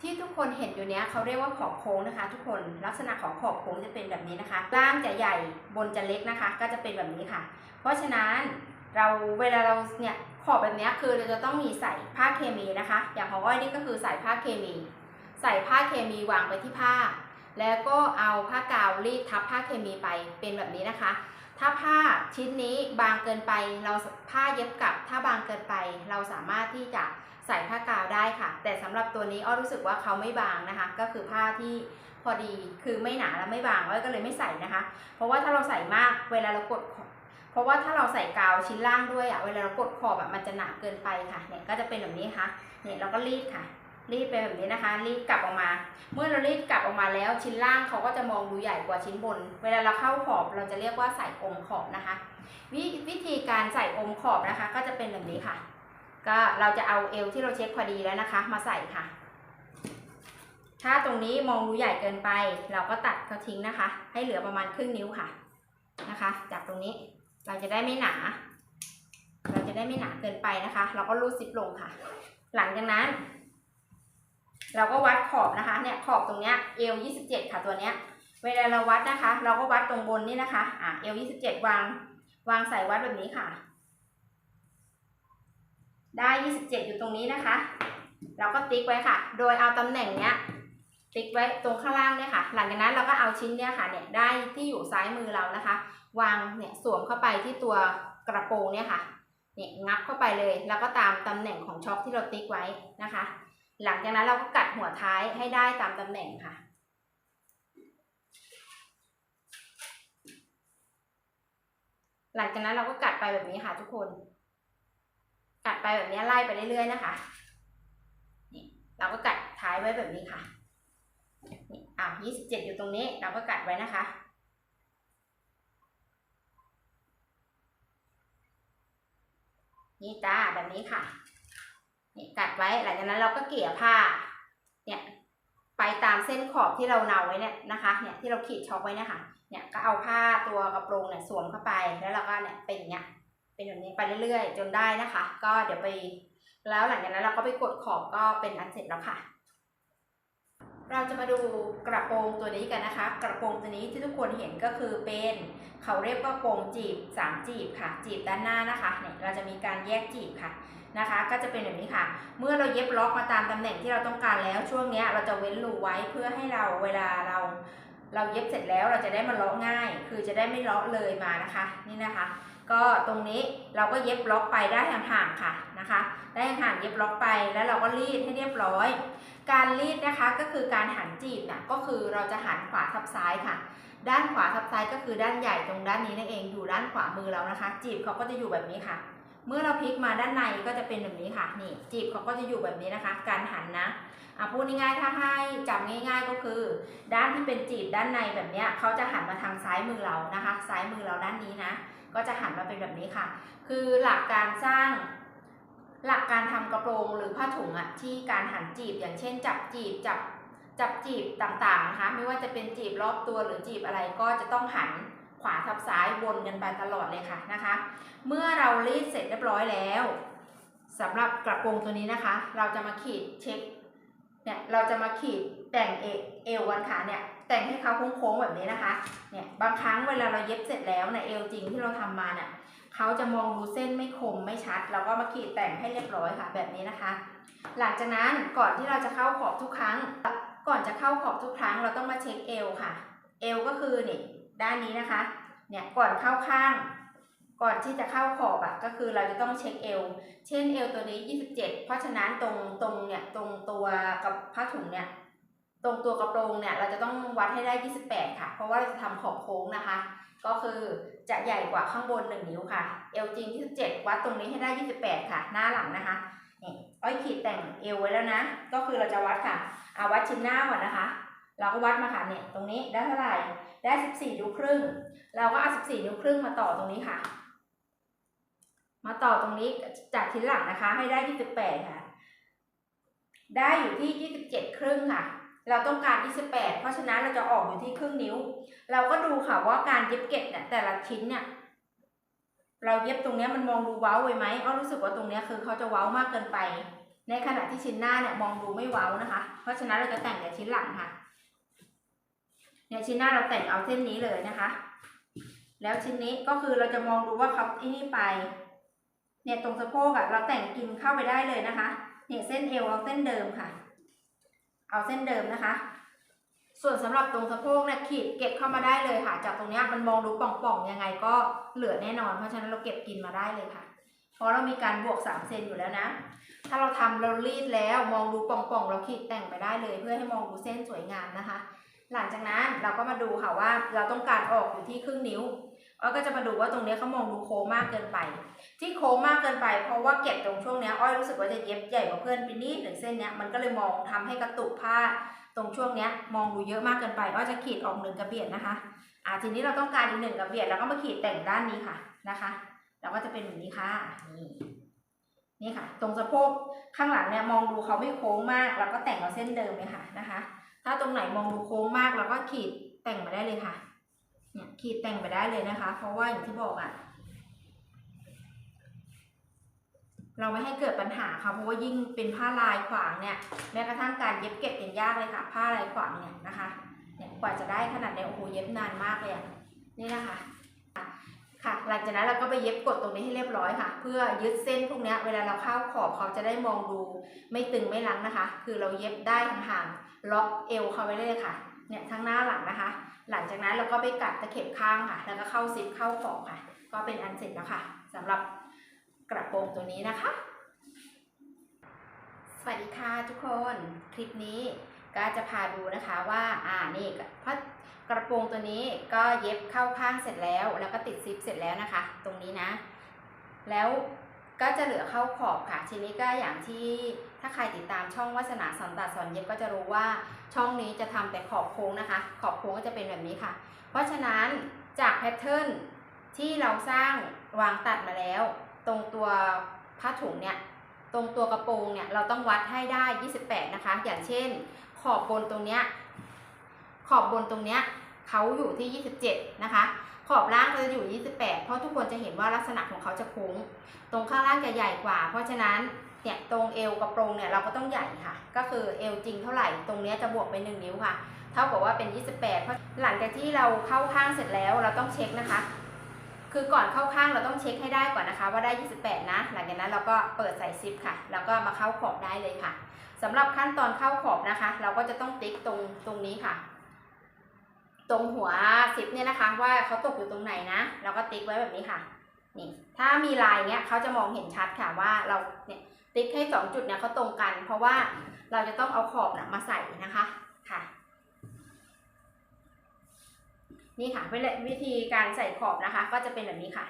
ที่ทุกคนเห็นอยู่เนี้ยเขาเรียกว่าขอบโค้งนะคะ ทุกคนลักษณะของขอบโค้งจะเป็นแบบนี้นะคะล่างจะใหญ่บนจะเล็กนะคะ ก็จะเป็นแบบนี้ค่ะ เพราะฉะนั้นเราเวลาเราเนี่ยขอบแบบนี้คือเราจะต้องมีใส่ผ้าเคมีนะคะ อย่างของอ้อยนี่ก็คือใส่ผ้าเคมี ใส่ผ้าเคมีวางไปที่ผ้า แล้วก็เอาผ้ากาวรีดทับผ้าเคมีไปเป็นแบบนี้นะคะ ถ้าผ้าชิ้นนี้บางเกินไป เราผ้าเย็บกลับถ้าบางเกินไป เราสามารถที่จะ ใส่ผ้ากาวได้ค่ะ แต่สำหรับตัวนี้อ้อรู้สึกว่าเขาไม่บางนะคะ ก็คือผ้าที่พอดีคือไม่หนาและไม่บางอ้อก็เลยไม่ใส่นะคะ เพราะว่าถ้าเราใส่มากเวลาเรากดเพราะว่าถ้าเราใส่กาวชิ้นล่างด้วยอะ่ะเวลาเรากดขอบแบบมันจะหนาเกินไปค่ะเนี่ยก็จะเป็นแบบนี้ค่ะเนี่ยเราก็รีดค่ะ รีดไปแบบนี้นะคะ รีดกลับออกมา เมื่อเรารีดกลับออกมาแล้วชิ้นล่างเขาก็จะมองดูใหญ่กว่าชิ้นบน เวลาเราเข้าขอบเราจะเรียกว่าใส่อมขอบนะคะ วิวิธีการใส่อมขอบนะคะ ก็จะเป็นแบบนี้ค่ะ ก็เราจะเอาเอวที่เราเช็คพอดีแล้วนะคะ มาใส่ค่ะ ถ้าตรงนี้มองดูใหญ่เกินไป เราก็ตัดเขาทิ้งนะคะ ให้เหลือประมาณครึ่งนิ้วค่ะนะคะ จากตรงนี้เราจะได้ไม่หนา เราจะได้ไม่หนาเกินไปนะคะ เราก็รูดซิปลงค่ะ หลังจากนั้น เราก็วัดขอบนะคะ เนี่ยขอบตรงเนี้ยเอว27ค่ะตัวเนี้ย เวลาเราวัดนะคะ เราก็วัดตรงบนนี่นะคะ อะเอว27วาง วางใส่วัดแบบนี้ค่ะ ได้ 27 อยู่ตรงนี้นะคะ เราก็ติ๊กไว้ค่ะ โดยเอาตำแหน่งเนี้ยติ๊กไว้ตรงข้างล่างเนี่ยค่ะ หลังจากนั้นเราก็เอาชิ้นเนี้ยค่ะเนี่ยได้ที่อยู่ซ้ายมือเรานะคะ วางเนี่ยสวมเข้าไปที่ตัวกระโปรงเนี่ยค่ะเนี่ยงับเข้าไปเลย แล้วก็ตามตำแหน่งของช็อคที่เราติ๊กไว้นะคะ หลังจากนั้นเราก็กัดหัวท้ายให้ได้ตามตำแหน่งค่ะหลังจากนั้นเราก็กัดไปแบบนี้ค่ะทุกคน กัดไปแบบนี้ไล่ไปเรื่อยๆนะคะนี่เราก็กัดท้ายไว้แบบนี้ค่ะนี่อะยี่สิบเจ็ดอยู่ตรงนี้ เราก็กัดไว้นะคะนี่จ้าแบบนี้ค่ะนี่กัดไว้หลังจากนั้นเราก็เกี่ยผ้าเนี่ยไปตามเส้นขอบที่เราเนาไว้เนี่ยนะคะเนี่ยที่เราขีดช็อกไว้นี่ยค่ะเนี่ยก็เอาผ้าตัวกระโปรงเนี่ยสวมเข้าไปแล้วเราก็เนี่ยเป็นอย่างเงี้ย เป็นแบบนี้ไปเรื่อยๆ จนได้นะคะ ก็เดี๋ยวไปแล้วหลังจากนั้นเราก็ไปกดขอบก็เป็นอันเสร็จแล้วค่ะ เราจะมาดูกระโปรงตัวนี้กันนะคะ กระโปรงตัวนี้ที่ทุกคนเห็นก็คือเป็นเขาเรียกว่าโปรงจีบสามจีบค่ะ จีบด้านหน้านะคะเนี่ยเราจะมีการแยกจีบค่ะนะคะ ก็จะเป็นแบบนี้ค่ะ เมื่อเราเย็บล็อกมาตามตำแหน่งที่เราต้องการแล้วช่วงเนี้ยเราจะเว้นรูไว้เพื่อให้เราเวลาเราเราเย็บเสร็จแล้วเราจะได้มาเลาะง่าย คือจะได้ไม่เลาะเลยมานะคะ นี่นะคะ ก็ตรงนี้เราก็เย็บล็อกไปได้ห่างๆค่ะนะคะ ได้ห่างๆเย็บล็อกไปแล้วเราก็รีดให้เรียบร้อย การรีดนะคะก็คือการหันจีบน่ะก็คือเราจะหันขวาทับซ้ายค่ะ ด้านขวาทับซ้ายก็คือด้านใหญ่ตรงด้านนี้นั่นเองอยู่ด้านขวามือเรานะคะ จีบเขาก็จะอยู่แบบนี้ค่ะ เมื่อเราพลิกมาด้านในก็จะเป็นแบบนี้ค่ะนี่จีบเขาก็จะอยู่แบบนี้นะคะ การหันนะอะพูดง่ายๆถ้าให้จำง่าย ๆก็คือ ด้านที่เป็นจีบด้านในแบบเนี้ยเขาจะหันมาทางซ้ายมือเรานะคะ ซ้ายมือเราด้านนี้นะ ก็จะหันมาเป็นแบบนี้ค่ะ คือหลักการสร้างหลักการทำกระโปรงหรือผ้าถุงอะที่การหันจีบอย่างเช่น จับจีบจับจับจีบต่างๆนะคะไม่ว่าจะเป็นจีบรอบตัวหรือจีบอะไรก็จะต้องหันขวาทับซ้ายวนกันไปตลอดเลยค่ะนะคะ เมื่อเรารีดเสร็จเรียบร้อยแล้วสำหรับกระโปรงตัวนี้นะคะ เราจะมาขีดเช็คเนี่ยเราจะมาขีดแต่งเอวกันค่ะเนี่ย แต่งให้เขาโค้งๆแบบนี้นะคะเนี่ยบางครั้งเวลาเราเย็บเสร็จแล้วเนี่ยเอวจริงที่เราทำมาเนี่ยเขาจะมองดูเส้นไม่คมไม่ชัด เราก็มาขีดแต่งให้เรียบร้อยค่ะแบบนี้นะคะ หลังจากนั้นก่อนที่เราจะเข้าขอบทุกครั้ง ก่อนจะเข้าขอบทุกครั้งเราต้องมาเช็คเอวค่ะ เอวก็คือนี่ด้านนี้นะคะเนี่ยก่อนเข้าข้าง ก่อนที่จะเข้าขอบอะก็คือเราจะต้องเช็คเอวเช่นเอวตัวนี้ 27 เพราะฉะนั้นตรงตรงเนี่ยตรงตัวกับผ้าถุงเนี่ย ตรงตัวกระโปรงเนี่ยเราจะต้องวัดให้ได้ 28 ค่ะ เพราะว่าเราจะทำขอบโค้งนะคะ ก็คือจะใหญ่กว่าข้างบน 1 นิ้วค่ะ เอวจริงที่17วัดตรงนี้ให้ได้ 28 ค่ะ หน้าหลังนะคะนี่อ้อยขีดแต่งเอวไว้แล้วนะ ก็คือเราจะวัดค่ะเอาวัดชิ้นหน้าก่อนนะคะ เราก็วัดมาค่ะเนี่ยตรงนี้ได้เท่าไหร่ ได้ 14 นิ้วครึ่ง เราก็เอา 14 นิ้วครึ่งมาต่อตรงนี้ค่ะ มาต่อตรงนี้จากชิ้นหลังนะคะ ให้ได้ 28 ค่ะ ได้อยู่ที่ 27 ครึ่งค่ะ เราต้องการ 28 เพราะฉะนั้นเราจะออกอยู่ที่ครึ่งนิ้ว เราก็ดูค่ะว่าการเย็บเก็บเนี่ยแต่ละชิ้นเนี่ยเราเย็บตรงนี้มันมองดูเว้าไว้ไหมอ้อรู้สึกว่าตรงนี้คือเขาจะเว้ามากเกินไป ในขณะที่ชิ้นหน้าเนี่ยมองดูไม่เว้านะคะ เพราะฉะนั้นเราจะแต่งแต่ชิ้นหลังค่ะ เนี่ยชิ้นหน้าเราแต่งเอาเส้นนี้เลยนะคะ แล้วชิ้นนี้ก็คือเราจะมองดูว่าเขาไอ้นี่ไป เนี่ยตรงสะโพกอะเราแต่งกินเข้าไปได้เลยนะคะ เนี่ยเส้นเอวเอาเส้นเดิมค่ะ เอาเส้นเดิมนะคะ ส่วนสำหรับตรงสะโพกเนี่ยขีดเก็บเข้ามาได้เลยค่ะ จากตรงนี้มันมองดูป่องๆยังไงก็เหลือแน่นอน เพราะฉะนั้นเราเก็บกินมาได้เลยค่ะเพราะเรามีการบวก3เซนอยู่แล้วนะ ถ้าเราทำเรารีดแล้วมองดูป่องๆเราขีดแต่งไปได้เลย เพื่อให้มองดูเส้นสวยงามนะคะ หลังจากนั้นเราก็มาดูค่ะว่าเราต้องการออกอยู่ที่ครึ่งนิ้ว อ้อยก็จะมาดูว่าตรงนี้เขามองดูโค้งมากเกินไป ที่โค้งมากเกินไป เพราะว่าเก็บตรงช่วงนี้อ้อยรู้สึกว่าจะเย็บใหญ่กว่าเพื่อนไปนิดหนึ่งเส้นเนี้ยมันก็เลยมองทำให้กระตุกผ้าตรงช่วงนี้มองดูเยอะมากเกินไปอ้อยจะขีดออกหนึ่งกระเบียดนะคะอ่าทีนี้เราต้องการอีกหนึ่งกระเบียดแล้วก็มาขีดแต่งด้านนี้ค่ะนะคะแล้วก็จะเป็นแบบนี้ค่ะนี่นี่ค่ะ ตรงสะโพกข้างหลังเนี่ยมองดูเขาไม่โค้งมากแล้วก็แต่งเอาเส้นเดิมเลยค่ะนะคะ ถ้าตรงไหนมองดูโค้งมากเราก็ขีดแต่งมาได้เลยค่ะ เนี่ยขีดแต่งไปได้เลยนะคะ เพราะว่าอย่างที่บอกอะ เราไม่ให้เกิดปัญหาค่ะ เพราะว่ายิ่งเป็นผ้าลายขวางเนี่ยแม้กระทั่งการเย็บเก็บยังยากเลยค่ะ ผ้าลายขวางเนี่ยนะคะเนี่ยกว่าจะได้ขนาดเนี้ยโอ้โหเย็บนานมากเลยอะนี่นะคะค่ะหลังจากนั้นเราก็ไปเย็บกดตรงนี้ให้เรียบร้อยค่ะ เพื่อยึดเส้นพวกนี้เวลาเราเข้าขอบเขาจะได้มองดูไม่ตึงไม่ลังนะคะ คือเราเย็บได้ห่างๆล็อกเอวเขาไว้เลยค่ะเนี่ยทั้งหน้าหลังนะคะ หลังจากนั้นเราก็ไปกัดตะเข็บข้างค่ะ แล้วก็เข้าซิปเข้าขอบค่ะ ก็เป็นอันเสร็จแล้วค่ะสำหรับกระโปรงตัวนี้นะคะ สวัสดีค่ะทุกคนคลิปนี้ก็จะพาดูนะคะว่าอ่านี่พระกระโปรงตัวนี้ก็เย็บเข้าข้างเสร็จแล้ว แล้วก็ติดซิปเสร็จแล้วนะคะ ตรงนี้นะ แล้ว ก็จะเหลือเข้าขอบค่ะ ทีนี้ก็อย่างที่ถ้าใครติดตามช่องวาสนาสอนตัดสอนเย็บก็จะรู้ว่าช่องนี้จะทำแต่ขอบโค้งนะคะ ขอบโค้งก็จะเป็นแบบนี้ค่ะ เพราะฉะนั้นจากแพทเทิร์นที่เราสร้างวางตัดมาแล้ว ตรงตัวผ้าถุงเนี่ยตรงตัวกระโปรงเนี่ยเราต้องวัดให้ได้ 28 นะคะ อย่างเช่น ขอบบนตรงเนี้ยขอบบนตรงเนี้ยเขาอยู่ที่ 27 นะคะ ขอบล่างก็จะอยู่ 28 เพราะทุกคนจะเห็นว่าลักษณะของเขาจะโค้ง ตรงข้างล่างจะใหญ่กว่า เพราะฉะนั้นเนี่ยตรงเอวกระโปรงเนี่ยเราก็ต้องใหญ่ค่ะ ก็คือเอวจริงเท่าไหร่ ตรงนี้จะบวกไป 1 นิ้วค่ะ เท่ากับว่าเป็น 28 เพราะหลังจากที่เราเข้าข้างเสร็จแล้วเราต้องเช็คนะคะ คือก่อนเข้าข้างเราต้องเช็คให้ได้ก่อนนะคะ ว่าได้ 28 นะ หลังจากนั้นเราก็เปิดใส่ซิปค่ะ แล้วก็มาเข้าขอบได้เลยค่ะสำหรับขั้นตอนเข้าขอบนะคะ เราก็จะต้องติ๊กตรงตรงนี้ค่ะ ตรงหัวซิปเนี่ยนะคะ ว่าเขาตกอยู่ตรงไหนนะเราก็ติ๊กไว้แบบนี้ค่ะนี่ถ้ามีลายเนี้ยเขาจะมองเห็นชัดค่ะว่าเราเนี่ยติ๊กให้สองจุดเนี่ยเขาตรงกัน เพราะว่าเราจะต้องเอาขอบนะมาใส่นะคะค่ะ นี่ค่ะวิธีการใส่ขอบนะคะ ก็จะเป็นแบบนี้ค่ะ